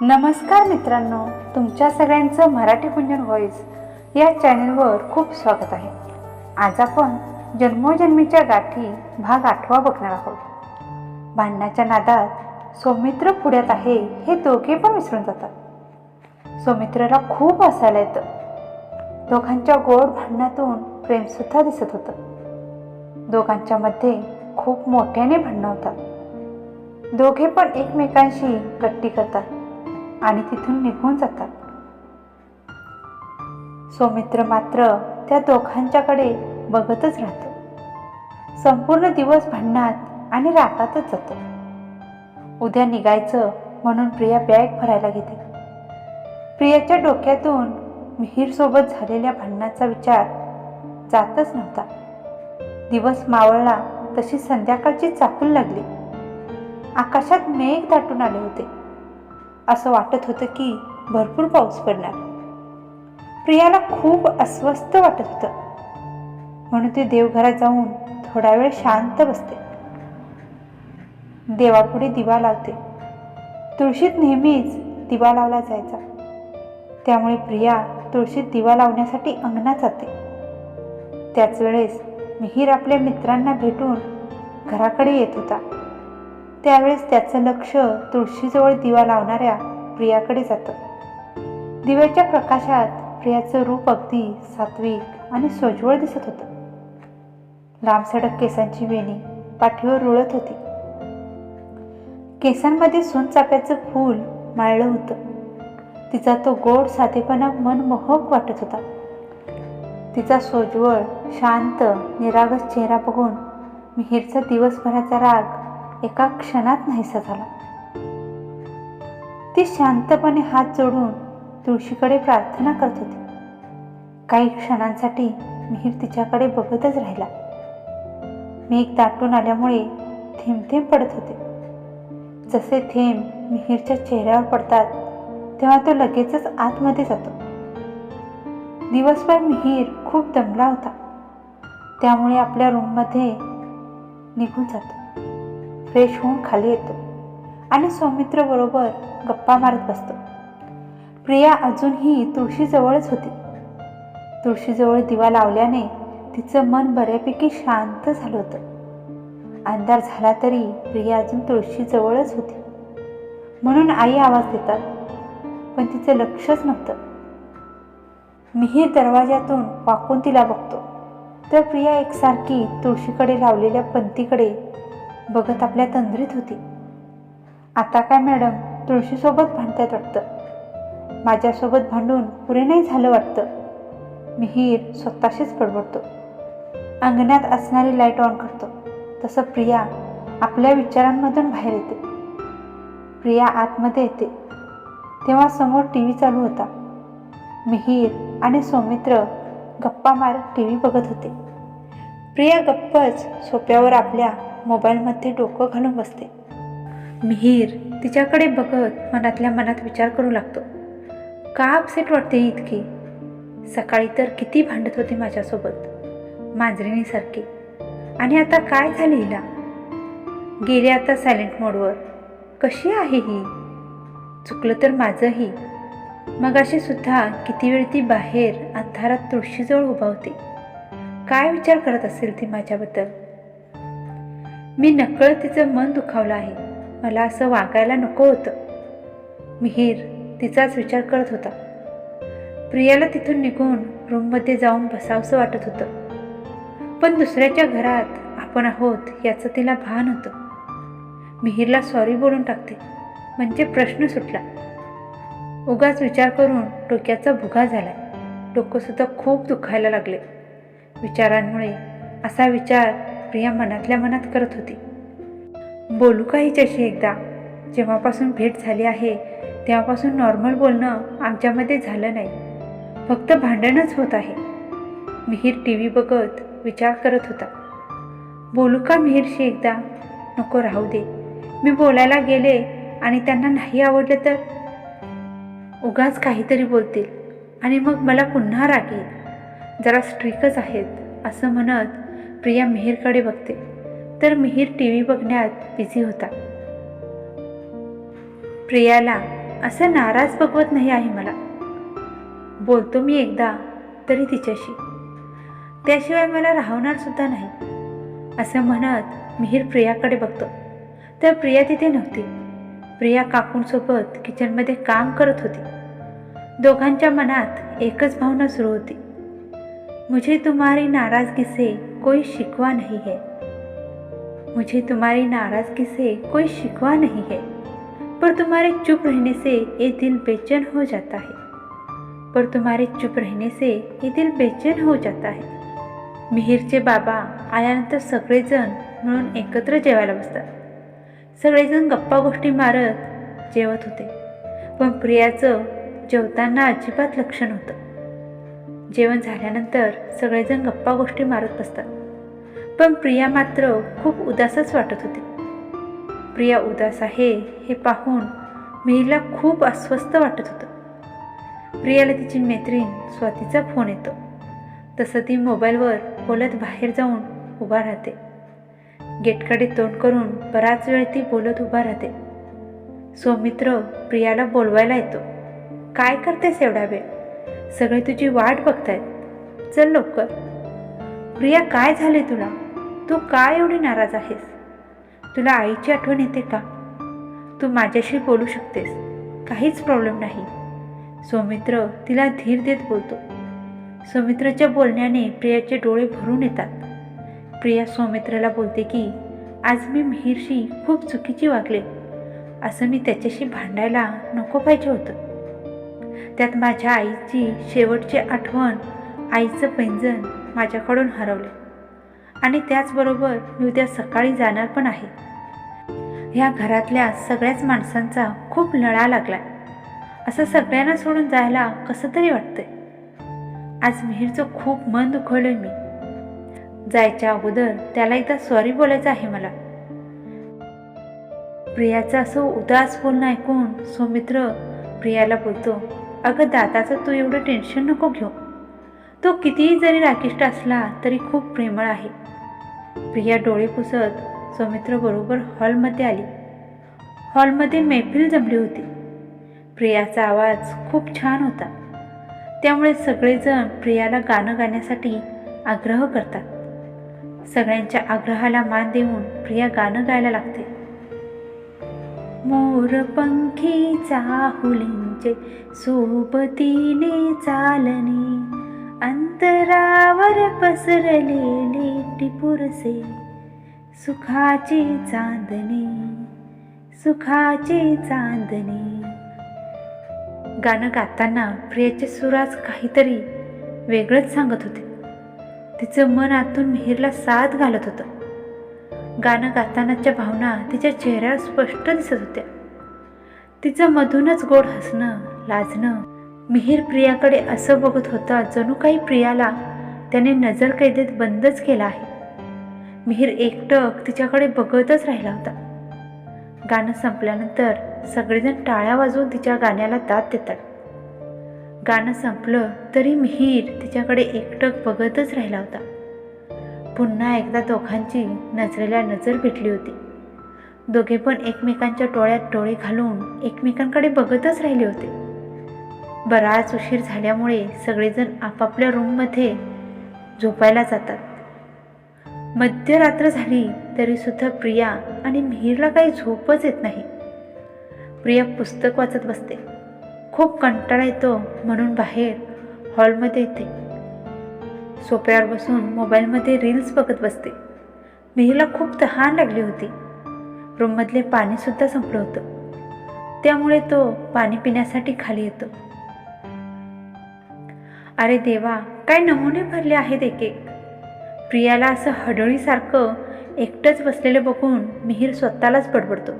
नमस्कार मित्रांनो तुमच्या सगळ्यांचं मराठी पुंजन व्हॉईस या चॅनलवर खूप स्वागत आहे. आज आपण जन्मोजन्मीच्या गाठी भाग आठवा बघणार आहोत. भांडणाच्या नादात सौमित्र पुढ्यात आहे हे दोघे पण विसरून जातात. सौमित्रला खूप हसायला येतं. दोघांच्या गोड भांडणातून प्रेमसुद्धा दिसत होतं. दोघांच्या मध्ये खूप मोठ्याने भांडणं होतात. दोघे पण एकमेकांशी गट्टी करतात. आणि तिथून निघून जातात. सौमित्र मात्र त्या दोघांच्याकडे बघतच राहतो. संपूर्ण दिवस भांडणात आणि रागातच जातो. उद्या निघायचं म्हणून प्रिया बॅग भरायला घेते प्रियाच्या डोक्यातून मिहीरसोबत झालेल्या भांडणाचा विचार जातच नव्हता. दिवस मावळला तशी संध्याकाळची चाकूल लागली. आकाशात मेघ दाटून आले होते. असं वाटत होतं की भरपूर पाऊस पडणार. प्रियाला खूप अस्वस्थ वाटत होतं. म्हणून ती देवघरात जाऊन थोडा वेळ शांत बसते. देवापुढे दिवा लावते. तुळशीत नेहमीच दिवा लावला जायचा. त्यामुळे प्रिया तुळशीत दिवा लावण्यासाठी अंगणात जाते. त्याच वेळेस मिहीर आपल्या मित्रांना भेटून घराकडे येत होता. त्यावेळेस त्याचं लक्ष तुळशीजवळ दिवा लावणाऱ्या प्रियाकडे जातं. दिव्याच्या प्रकाशात प्रियाचं रूप अगदी सात्विक आणि सोज्वळ दिसत होतं. लांबसडक केसांची वेणी पाठीवर रुळत होती. केसांमध्ये सोनचाप्याचं फूल माळलं होतं. तिचा तो गोड साधेपणा मनमोहक वाटत होता. तिचा सोज्वळ शांत निरागस चेहरा बघून मिहीरचा दिवसभराचा राग एका क्षणात नाहीसा झाला. ती शांतपणे हात जोडून तुळशीकडे प्रार्थना करत होती. काही क्षणांसाठी मिहीर तिच्याकडे बघतच राहिला. मेघ दाटून आल्यामुळे थेंब थेंब पडत होते. जसे थेंब मिहीरच्या चेहऱ्यावर पडतात तेव्हा तो लगेचच आतमध्ये जातो. दिवसभर मिहीर खूप दमला होता. त्यामुळे आपल्या रूममध्ये निघून जातो. फ्रेश होऊन खाली येतो आणि सौमित्र बरोबर गप्पा मारत बसतो. प्रिया अजूनही तुळशीजवळच होती. तुळशीजवळ दिवा लावल्याने तिचं मन बऱ्यापैकी शांत झालं होतं. अंधार झाला तरी प्रिया अजून तुळशीजवळच होती. म्हणून आई आवाज देतात पण तिचं लक्षच नव्हतं. मीही दरवाजातून वाकून तिला बघतो. तर प्रिया एकसारखी तुळशीकडे लावलेल्या पंथीकडे बघत आपल्या तंद्रीत होती. आता काय मॅडम तुळशीसोबत भांडतात वाटतं. माझ्यासोबत भांडून पुरे नाही झालं वाटतं. मिहीर स्वतःशीच बडबडतो अंगणात असणारी लाइट ऑन करतो. तसं प्रिया आपल्या विचारांमधून बाहेर येते. प्रिया आतमध्ये येते. तेव्हा समोर टी व्ही चालू होता. मिहीर आणि सौमित्र गप्पा मारत टी व्ही बघत होते. प्रिया गप्पच सोप्यावर आपल्या मोबाईलमध्ये डोकं घालून बसते. मिहीर तिच्याकडे बघत मनातल्या मनात विचार करू लागतो. का अपसेट वाटते इतकी? सकाळी तर किती भांडत होती माझ्यासोबत. मांजरीनीसारखी आणि आता काय झालं हिला? गेले आता सायलेंट मोडवर कशी आहे ही? चुकलं तर माझंही. मगाशी सुद्धा किती वेळ ती बाहेर अंधारात तुळशीजवळ उभा होती. काय विचार करत असेल ती माझ्याबद्दल? मी नकळत तिचं मन दुखावलं आहे. मला असं वागायला नको होतं. मिहीर तिचाच विचार करत होता. प्रियाला तिथून निघून रूममध्ये जाऊन बसावंसं वाटत होतं. पण दुसऱ्याच्या घरात आपण आहोत याचं तिला भान होतं. मिहीरला सॉरी बोलून टाकते. म्हणजे प्रश्न सुटला. उगाच विचार करून डोक्याचा भुगा झाला डोकंसुद्धा खूप दुखायला लागले. विचारांमुळे असा विचार प्रिया मनातल्या मनात करत होती. बोलू का हिच्याशी एकदा? जेव्हापासून भेट झाली आहे तेव्हापासून नॉर्मल बोलणं आमच्यामध्ये झालं नाही. फक्त भांडणच होत आहे. मिहीर टी व्ही बघत विचार करत होता. बोलू का मिहीरशी एकदा? नको राहू दे. मी बोलायला गेले आणि त्यांना नाही आवडलं तर? उगाच काहीतरी बोलतील आणि मग मला पुन्हा राग येईल. जरा स्ट्रिकच आहेत असं म्हणत प्रिया मिहीरकडे बघते. तर मिहीर टी व्ही बघण्यात बिझी होता. प्रियाला असं नाराज बघवत नाही आहे मला. बोलतो मी एकदा तरी तिच्याशी. त्याशिवाय मला राहणार सुद्धा नाही असं म्हणत मिहीर प्रियाकडे बघतो. तर प्रिया तिथे नव्हती. प्रिया काकूंसोबत किचनमध्ये काम करत होती. दोघांच्या मनात एकच भावना सुरू होती. मुझे तुम्हारी नाराज़गी से कोई शिकवा नहीं है। मुझे तुम्हारी नाराज़गी से कोई शिकवा नहीं है। पर तुम्हारे चुप रहने से ये दिल बेचैन हो जाता है। पर तुम्हारे चुप रहने से ये दिल बेचैन हो जाता है। मिहीरचे बाबा आल्यानंतर सगळेजण म्हणून एकत्र जेवायला बसतात। सगळेजण गप्पा गोष्टी मारत जेवत होते. पण प्रियाचं जेवताना अजिबात लक्ष नव्हतं जेवण झाल्यानंतर सगळेजण गप्पा गोष्टी मारत बसतात. पण प्रिया मात्र खूप उदासच वाटत होती. प्रिया उदास आहे हे पाहून मिहीला खूप अस्वस्थ वाटत होतं. प्रियाला तिची मैत्रीण स्वातीचा फोन येतो. तसं ती मोबाईलवर बोलत बाहेर जाऊन उभा राहते. गेटकडे तोंड करून बराच वेळ ती बोलत उभा राहते. सौमित्र प्रियाला बोलवायला येतो. काय करतेस एवढा वेळ? सगळे तुझी वाट बघतायत. चल लवकर. प्रिया काय झाले तुला? तू काय एवढी नाराज आहेस? तुला आईची आठवण येते का? तू माझ्याशी बोलू शकतेस. काहीच प्रॉब्लेम नाही. सौमित्र तिला धीर देत बोलतो. सौमित्रच्या बोलण्याने प्रियाचे डोळे भरून येतात. प्रिया सौमित्राला बोलते की आज मी मिहीरशी खूप चुकीची वागले. असं मी त्याच्याशी भांडायला नको पाहिजे होतं. त्यात माझ्या आईची शेवटची आठवण आईचं पैंजण माझ्याकडून हरवले. आणि त्याचबरोबर मी उद्या सकाळी जाणार पण आहे. ह्या घरातल्या सगळ्याच माणसांचा खूप लळा लागलाय. असं सगळ्यांना सोडून जायला कसं तरी वाटतंय. आज मिहीरचं खूप मन दुखवलंय मी. जायच्या अगोदर त्याला एकदा सॉरी बोलायचं आहे मला. प्रियाचं असं उदास बोलणं ऐकून सौमित्र प्रियाला बोलतो अगं दाताचं तू एवढं टेन्शन नको घेऊ. तो कितीही जरी राकिष्ट असला तरी खूप प्रेमळ आहे. प्रिया डोळे पुसत सौमित्र बरोबर हॉलमध्ये आली. हॉलमध्ये मैफिल जमली होती. प्रियाचा आवाज खूप छान होता. त्यामुळे सगळेजण प्रियाला गाणं गाण्यासाठी आग्रह करतात. सगळ्यांच्या आग्रहाला मान देऊन प्रिया गाणं गायला लागते. मोर पंखी चाहुलींचे सोबतीने चालणे. अंतरावर पसरलेले टिपुरसे सुखाचे चांदणे सुखाचे चांदणे. गाणं गाताना प्रियाचे सुराज काहीतरी वेगळंच सांगत होते. तिचं मन आतून मिहीरला साथ घालत होतं. गाणं गातानाच्या भावना तिच्या चेहऱ्यावर स्पष्ट दिसत होत्या. तिचं मधूनच गोड हसणं लाजणं मिहीर प्रियाकडे असं बघत होता जणू काही प्रियाला त्याने नजर कैदेत बंदच केला आहे. मिहीर एकटक तिच्याकडे बघतच राहिला होता. गाणं संपल्यानंतर सगळेजण टाळ्या वाजवून तिच्या गाण्याला दाद देतात. गाणं संपलं तरी मिहीर तिच्याकडे एकटक बघतच राहिला होता. पुन्हा एकदा दोघांची नजरेला नजर भेटली होती. दोघे पण एकमेकांच्या टोळ्यात टोळे घालून एकमेकांकडे बघतच राहिले होते. बराच उशीर झाल्यामुळे सगळेजण आपापल्या रूममध्ये झोपायला जातात. मध्यरात्र झाली तरीसुद्धा प्रिया आणि मिहीरला काही झोपच येत नाही. प्रिया पुस्तक वाचत बसते. खूप कंटाळा येतो म्हणून बाहेर हॉलमध्ये येते. सोप्यावर बसून मोबाईलमध्ये रील्स बघत बसते. मिहीला खूप तहान लागली होती. रूममधले पाणीसुद्धा संपलं होतं. त्यामुळे तो पाणी पिण्यासाठी खाली येतो. अरे देवा काय नमुने भरले आहेत एक एक प्रियाला असं हडळीसारखं एकटंच बसलेलं बघून मिहीर स्वतःलाच बडबडतो.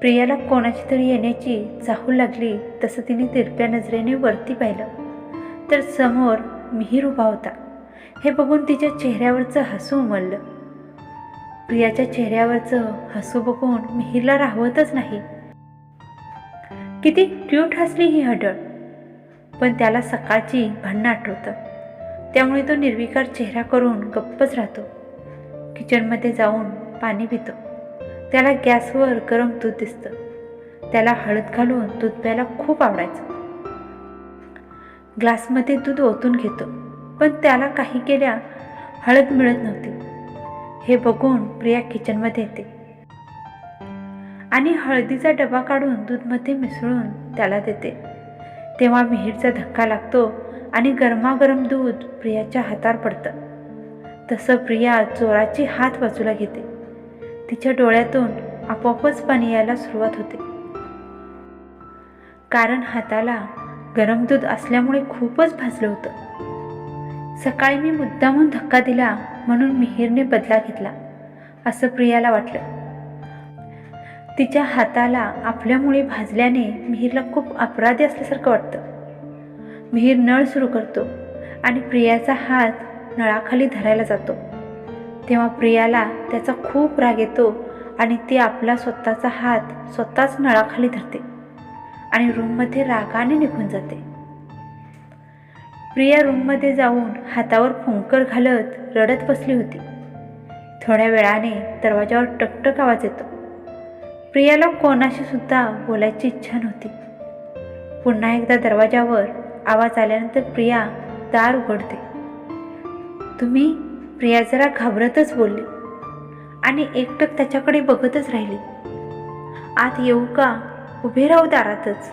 प्रियाला कोणाची तरी येण्याची चाहूल लागली तसं तिने तिरप्या नजरेने वरती पाहिलं. तर समोर मिहीर उभा होता. हे बघून तिच्या चेहऱ्यावरचं हसू उमललं. प्रियाच्या चेहऱ्यावरचं हसू बघून मिहीरला राहवतच नाही. किती क्यूट हसली ही हडळ. पण त्याला सकाळची भांडणं आठवतं. त्यामुळे तो निर्विकार चेहरा करून गप्पच राहतो. किचनमध्ये जाऊन पाणी पितो. त्याला गॅसवर गरम दूध दिसतं. त्याला हळद घालून दूध प्यायला खूप आवडायचं. ग्लासमध्ये दूध ओतून घेतो. पण त्याला काही केल्या हळद मिळत नव्हती. हे बघून प्रिया किचनमध्ये येते. आणि हळदीचा डबा काढून दूधमध्ये मिसळून त्याला देते. तेव्हा मिहीरचा धक्का लागतो आणि गरमागरम दूध प्रियाच्या हातावर पडतं. तसं प्रिया जोराची हात बाजूला घेते. तिच्या डोळ्यातून आपोआपच पाणी यायला सुरुवात होते. कारण हाताला गरम दूध असल्यामुळे खूपच भाजलं होतं. सकाळी मी मुद्दामून धक्का दिला म्हणून मिहीरने बदला घेतला असं प्रियाला वाटलं. तिच्या हाताला आपल्यामुळे भाजल्याने मिहीरला खूप अपराधी असल्यासारखं वाटतं. मिहीर नळ सुरू करतो आणि प्रियाचा हात नळाखाली धरायला जातो. तेव्हा प्रियाला त्याचा खूप राग येतो आणि ती आपला स्वतःचा हात स्वतःच नळाखाली धरते. आणि रूममध्ये रागाने निघून जाते. प्रिया रूममध्ये जाऊन हातावर फुंकर घालत रडत बसली होती. थोड्या वेळाने दरवाजावर टकटक आवाज येतो. प्रियाला कोणाशी सुद्धा बोलायची इच्छा नव्हती. पुन्हा एकदा दरवाजावर आवाज आल्यानंतर प्रिया दार उघडते. तुम्ही प्रिया जरा घाबरतच बोलली. आणि एकटक त्याच्याकडे बघतच राहिली. आत येऊ का उभे राहू दारातच.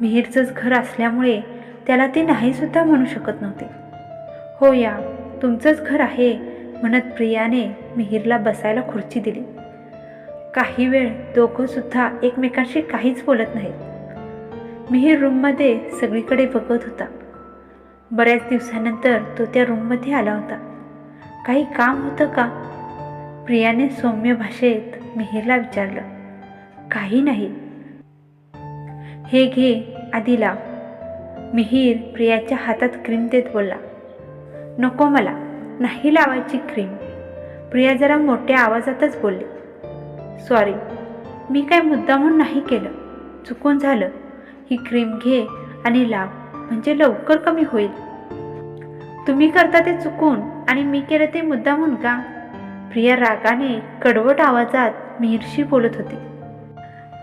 मिहीरचंच घर असल्यामुळे त्याला ते नाहीसुद्धा म्हणू शकत नव्हते. हो या तुमचंच घर आहे म्हणत प्रियाने मिहीरला बसायला खुर्ची दिली. काही वेळ दोघंसुद्धा एकमेकांशी काहीच बोलत नाहीत. मिहीर रूममध्ये सगळीकडे बघत होता. बऱ्याच दिवसानंतर तो त्या रूममध्ये आला होता. काही काम होतं का? प्रियाने सौम्य भाषेत मिहीरला विचारलं. काही नाही. हे घे आधी लाव मिहीर प्रियाच्या हातात क्रीम देत बोलला. नको मला नाही लावायची क्रीम. प्रिया जरा मोठ्या आवाजातच बोलली. सॉरी मी काय मुद्दामून नाही केलं. चुकून झालं. ही क्रीम घे आणि लाव म्हणजे लवकर कमी होईल. तुम्ही करता ते चुकून आणि मी केलं ते मुद्दामून का? प्रिया रागाने कडवट आवाजात मिहीरशी बोलत होती.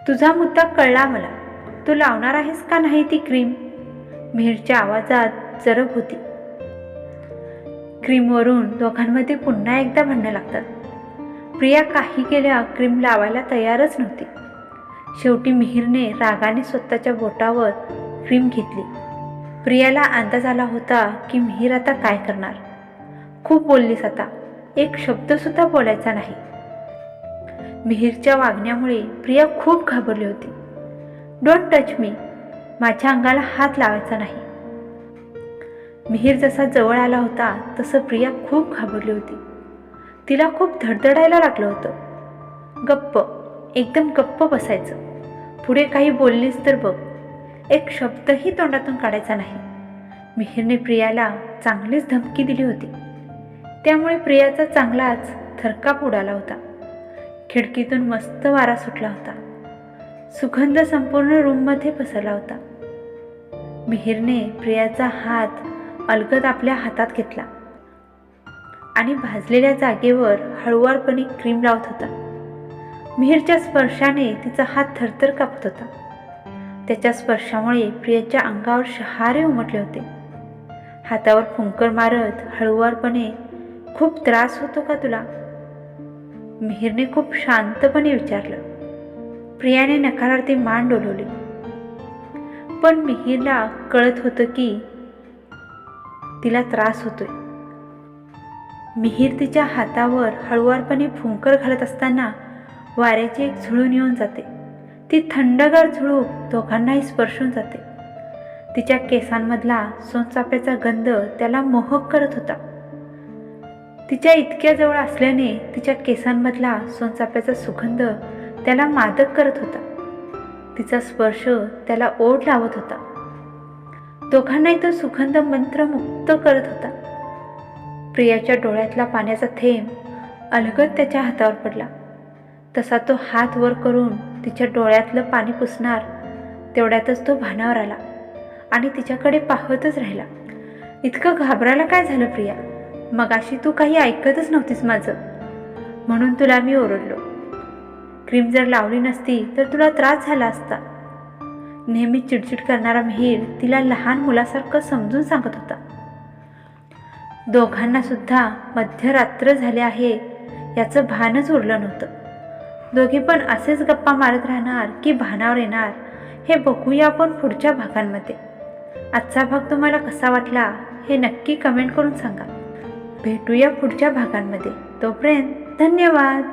तुझा मुद्दा कळला मला. तू लावणार आहेस का नाही ती क्रीम? मिहीरच्या आवाजात जरब होती. क्रीमवरून दोघांमध्ये पुन्हा एकदा म्हणणं लागतात. प्रिया काही केल्या क्रीम लावायला तयारच नव्हती. शेवटी मिहीरने रागाने स्वतःच्या बोटावर क्रीम घेतली. प्रियाला अंदाज आला होता की मिहीर आता काय करणार. खूप बोललीस आता. एक शब्दसुद्धा बोलायचा नाही. मिहीरच्या वागण्यामुळे प्रिया खूप घाबरली होती. डोंट टच मी माझ्या अंगाला हात लावायचा नाही. मिहीर जसा जवळ आला होता तसं प्रिया खूप घाबरली होती. तिला खूप धडधडायला लागलं होतं. गप्प एकदम गप्प बसायचं. पुढे काही बोललीस तर बघ. एक शब्दही तोंडातून काढायचा नाही. मिहीरने प्रियाला चांगलीच धमकी दिली होती. त्यामुळे प्रियाचा चांगलाच थरकाप उडाला होता. खिडकीतून मस्त वारा सुटला होता. सुगंध संपूर्ण रूममध्ये पसरला होता. मिहिरने प्रियाचा हात अलगद आपल्या हातात घेतला आणि भाजलेल्या जागेवर हळुवारपणे क्रीम लावत होता. मिहिरच्या स्पर्शाने तिचा हात थरथर कापत होता. त्याच्या स्पर्शामुळे प्रियाच्या अंगावर शहारे उमटले होते. हातावर फुंकर मारत हळुवारपणे खूप त्रास होतो का तुला? मिहिरने खूप शांतपणे विचारलं. प्रियाने नकारार्थी मान डोलवली. पण मिहीरला कळत होतं की तिला त्रास होतोय. मिहीर तिच्या हातावर हळुवारपणे फुंकर घालत असताना वाऱ्याची एक झुळून येऊन जाते. ती थंडगार झुळूक दोघांनाही स्पर्शून जाते. तिच्या केसांमधला सोनचाफ्याचा गंध त्याला मोहक करत होता. तिच्या इतक्या जवळ असल्याने तिच्या केसांमधला सोनचाफ्याचा सुगंध त्याला मादक करत होता. तिचा स्पर्श त्याला ओढ लावत होता. दोघांनाही तो सुगंध मंत्रमुक्त करत होता. प्रियाच्या डोळ्यातला पाण्याचा थेंब अलगद त्याच्या हातावर पडला. तसा तो हात वर करून तिच्या डोळ्यातलं पाणी पुसणार तेवढ्यातच तो भानावर आला आणि तिच्याकडे पाहतच राहिला. इतकं घाबरायला काय झालं प्रिया? मगाशी तू काही ऐकतच नव्हतीस माझं. म्हणून तुला मी ओरडलो. क्रीम जर लावली नसती तर तुला त्रास झाला असता. नेहमी चिडचिड करणारा मिहीर तिला लहान मुलासारखं समजून सांगत होता. दोघांना सुद्धा मध्यरात्र झाले आहे याचं भानच उरलं नव्हतं. दोघे पण असेच गप्पा मारत राहणार की भानावर येणार हे बघूया आपण पुढच्या भागांमध्ये. आजचा भाग तुम्हाला कसा वाटला हे नक्की कमेंट करून सांगा. भेटूया पुढच्या भागांमध्ये. तोपर्यंत धन्यवाद!